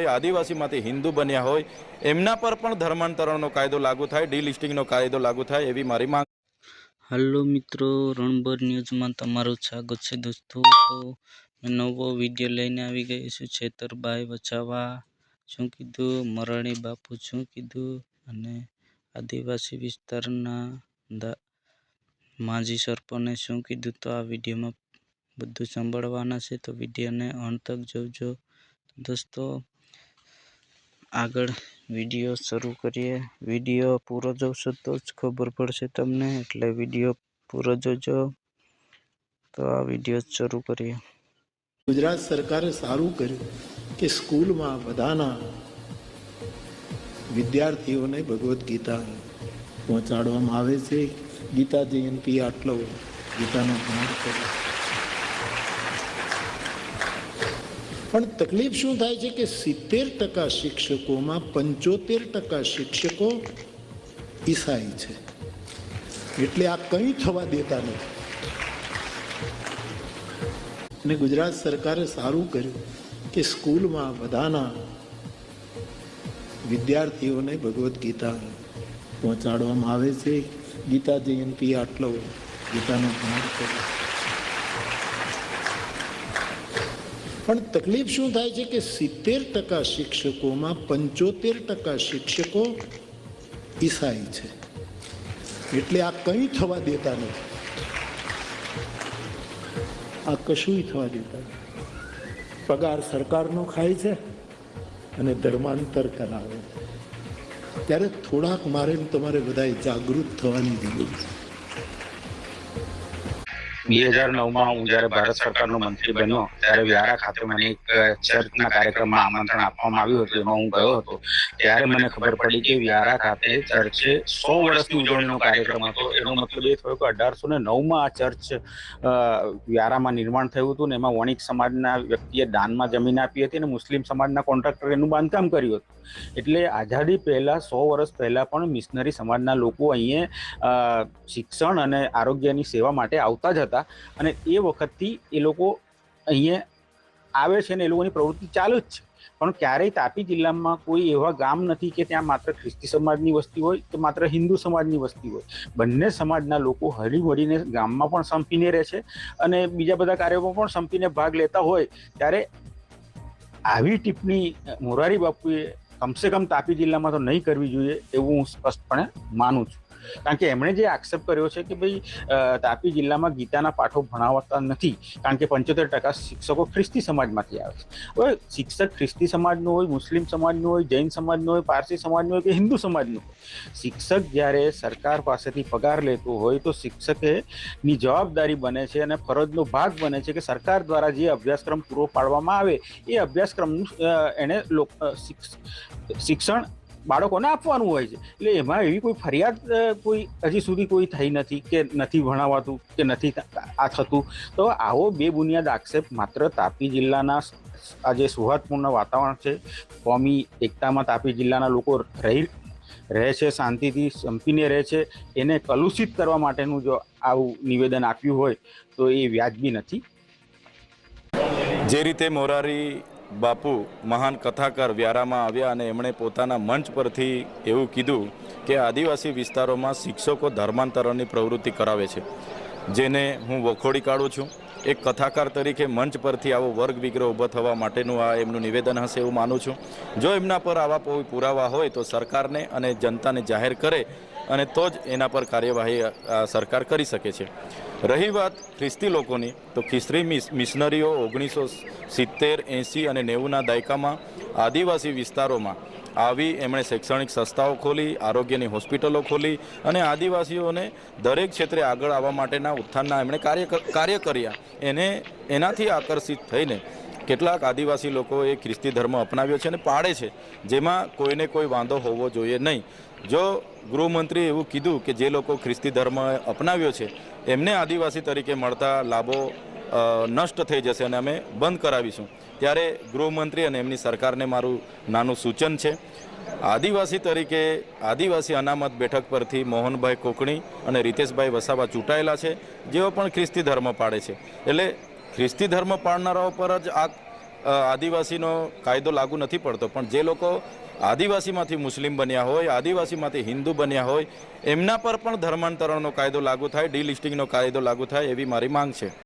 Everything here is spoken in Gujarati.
કોઈ આદિવાસીમાંથી હિન્દુ બન્યા હોય, એમના પર પણ ધર્માંતરણનો કાયદો લાગુ થાય, ડીલિસ્ટિંગનો કાયદો લાગુ થાય એવી મારી માંગ. હલો મિત્રો, રણબર ન્યૂઝમાં તમારું સ્વાગત છે દોસ્તો. તો નવો વીડિયો લઈને આવી ગઈ છું છેતરબાઈ વચાવા શું કીધું? મરણી બાપુ શું કીધું? અને આદિવાસી વિસ્તારના માજી સરપંચને શું કીધું? તો આ વિડીયોમાં બધું સાંભળવાના છે, તો વિડીયોને અંત તક જોજો. દોસ્તો આગળ વીડિયો શરૂ કરીએ. વીડિયો પૂરો જોશો તો જ ખબર પડશે તમને. એટલે વીડિયો પૂરો જોજો. તો આ વીડિયો શરૂ કરીએ. ગુજરાત સરકારે સારું કર્યું કે સ્કૂલમાં બધાના વિદ્યાર્થીઓને ભગવદ્ ગીતા પહોંચાડવામાં આવે છે. ગીતા જયંતિ આટલો ગીતાનો ભાગ કરે પણ તકલીફ શું થાય છે કે સિત્તેર ટકા શિક્ષકોમાં પંચોતેર ટકા શિક્ષકો ઈસાઈ છે. એટલે આ કંઈ થવા દેતા નથી. અને ગુજરાત સરકારે સારું કર્યું કે સ્કૂલમાં બધાના વિદ્યાર્થીઓને ભગવદ્ ગીતા પહોંચાડવામાં આવે છે. ગીતા જયંતિ આટલો ગીતાનો ભાગ કરે પણ તકલીફ શું થાય છે કે સિત્તેર ટકા શિક્ષકોમાં પંચોતેર ટકા શિક્ષકો ઈસાઈ છે? એટલે આ કંઈ થવા દેતા નથી. આ કશુંય થવા દેતા. પગાર સરકારનો ખાય છે અને ધર્માંતર કરાવે ત્યારે થોડાક મારે તમારે બધાએ જાગૃત થવાની જરૂર છે. બે હજાર નવમાં હું જયારે ભારત સરકારનો મંત્રી બન્યો, ત્યારે વ્યારા ખાતે મને એક ચર્ચના કાર્યક્રમમાં આમંત્રણ આપવામાં આવ્યું હતું, એમાં હું ગયો હતો. ત્યારે મને ખબર પડી કે વ્યારા ખાતે ચર્ચે સો વર્ષની ઉજવણીનો કાર્યક્રમ હતો. એનો મતલબ એ થયો કે અઢારસો ને નવમાં આ ચર્ચ વ્યારામાં નિર્માણ થયું હતું ને એમાં વણિક સમાજના વ્યક્તિએ દાનમાં જમીન આપી હતી અને મુસ્લિમ સમાજના કોન્ટ્રાક્ટરે એનું બાંધકામ કર્યું હતું. એટલે આઝાદી પહેલાં, સો વર્ષ પહેલાં પણ મિશનરી સમાજના લોકો અહીંયા શિક્ષણ અને આરોગ્યની સેવા માટે આવતા જ હતા. અને એ વખતથી એ લોકો અહીંયા આવે છે ને એ લોકોની પ્રવૃત્તિ ચાલુ જ છે. પણ ક્યારેય તાપી જિલ્લામાં કોઈ એવા ગામ નથી કે ત્યાં માત્ર ખ્રિસ્તી સમાજની વસ્તી હોય કે માત્ર હિન્દુ સમાજની વસ્તી હોય. બંને સમાજના લોકો હળી મળીને ગામમાં પણ સંપીને રહે છે અને બીજા બધા કાર્યોમાં પણ સંપીને ભાગ લેતા હોય. ત્યારે આવી ટિપ્પણી મોરારી બાપુએ કમસે કમ તાપી જિલ્લામાં તો નહીં કરવી જોઈએ એવું હું સ્પષ્ટપણે માનું છું. કારણ કે એમણે જે આક્ષેપ કર્યો છે કે ભાઈ તાપી જિલ્લામાં ગીતાના પાઠો ભણાવતા નથી, કારણ કે પંચોતેર ટકા શિક્ષકો ખ્રિસ્તી સમાજમાંથી આવે છે. હવે શિક્ષક ખ્રિસ્તી સમાજનો હોય, મુસ્લિમ સમાજનો હોય, જૈન સમાજનો હોય, પારસી સમાજનો હોય કે હિન્દુ સમાજનું હોય, શિક્ષક જ્યારે સરકાર પાસેથી પગાર લેતો હોય તો શિક્ષકે ની જવાબદારી બને છે અને ફરજનો ભાગ બને છે કે સરકાર દ્વારા જે અભ્યાસક્રમ પૂરો પાડવામાં આવે, એ અભ્યાસક્રમનું એણે શિક્ષણ બાળકોને આપવાનું હોય છે. એટલે એમાં એવી કોઈ ફરિયાદ કોઈ હજી સુધી કોઈ થઈ નથી કે નથી ભણાવાતું, કે નથી આ થતું. તો આવો બે બુનિયાદ આક્ષેપ માત્ર તાપી જિલ્લાના આજે સૌહાર્દપૂર્ણ વાતાવરણ છે. કોમી એકતામાં તાપી જિલ્લાના લોકો રહી, રહે છે, શાંતિથી સંપીને રહે છે. એને કલુષિત કરવા માટેનું જો આવું નિવેદન આપ્યું હોય, તો એ વ્યાજબી નથી. જે રીતે મોરારી બાપુ મહાન કથાકાર વ્યારામાં આવ્યા અને એમણે પોતાના મંચ પરથી એવું કીધું કે આદિવાસી વિસ્તારોમાં શિક્ષકો ધર્માંતરણની પ્રવૃત્તિ કરાવે છે. જેને હું વખોડી કાઢું છું. એક કથાકાર તરીકે મંચ પરથી આવો વર્ગ વિગ્રહ ઊભો થવા માટેનું આ એમનું નિવેદન હશે એવું માનું છું. જો એમના પર આવા કોઈ પુરાવા હોય તો સરકારને અને જનતાને જાહેર કરે અને તો જ એના પર કાર્યવાહી સરકાર કરી શકે છે. રહી વાત ખ્રિસ્તી લોકોની, તો ખ્રિસ્તી મિશનરીઓ ઓગણીસો સિત્તેર, એંસી અને નેવુંના દાયકામાં આદિવાસી વિસ્તારોમાં આવી એમણે શૈક્ષણિક સંસ્થાઓ ખોલી, આરોગ્યની હોસ્પિટલો ખોલી અને આદિવાસીઓને દરેક ક્ષેત્રે આગળ આવવા માટેના ઉત્થાનના એમણે કાર્ય કાર્ય કર્યા. એને એનાથી આકર્ષિત થઈને કેટલાક આદિવાસી લોકોએ ખ્રિસ્તી ધર્મ અપનાવ્યો છે અને પાળે છે, જેમાં કોઈને કોઈ વાંધો હોવો જોઈએ નહીં. જો ગૃહમંત્રીએ એવું કીધું કે જે લોકો ખ્રિસ્તી ધર્મ અપનાવ્યો છે, એમને આદિવાસી તરીકે મળતા લાભો નષ્ટ થઈ જશે અને અમે બંધ કરાવીશું. ત્યારે ગૃહમંત્રી અને એમની સરકારને મારું નાનું સૂચન છે. આદિવાસી તરીકે આદિવાસી અનામત બેઠક પરથી મોહનભાઈ કોકણી અને રીતેશભાઈ વસાવા ચૂંટાયેલા છે, જેઓ પણ ખ્રિસ્તી ધર્મ પાળે છે. એટલે ખ્રિસ્તી ધર્મ પાળનારાઓ પર જ આ આદિવાસીનો કાયદો લાગુ નથી પડતો. પણ જે લોકો આદિવાસીમાંથી મુસ્લિમ બન્યા હોય, આદિવાસીમાંથી હિન્દુ બન્યા હોય, એમના પર પણ ધર્માંતરણનો કાયદો લાગુ થાય, ડીલિસ્ટિંગનો કાયદો લાગુ થાય એવી મારી માંગ છે.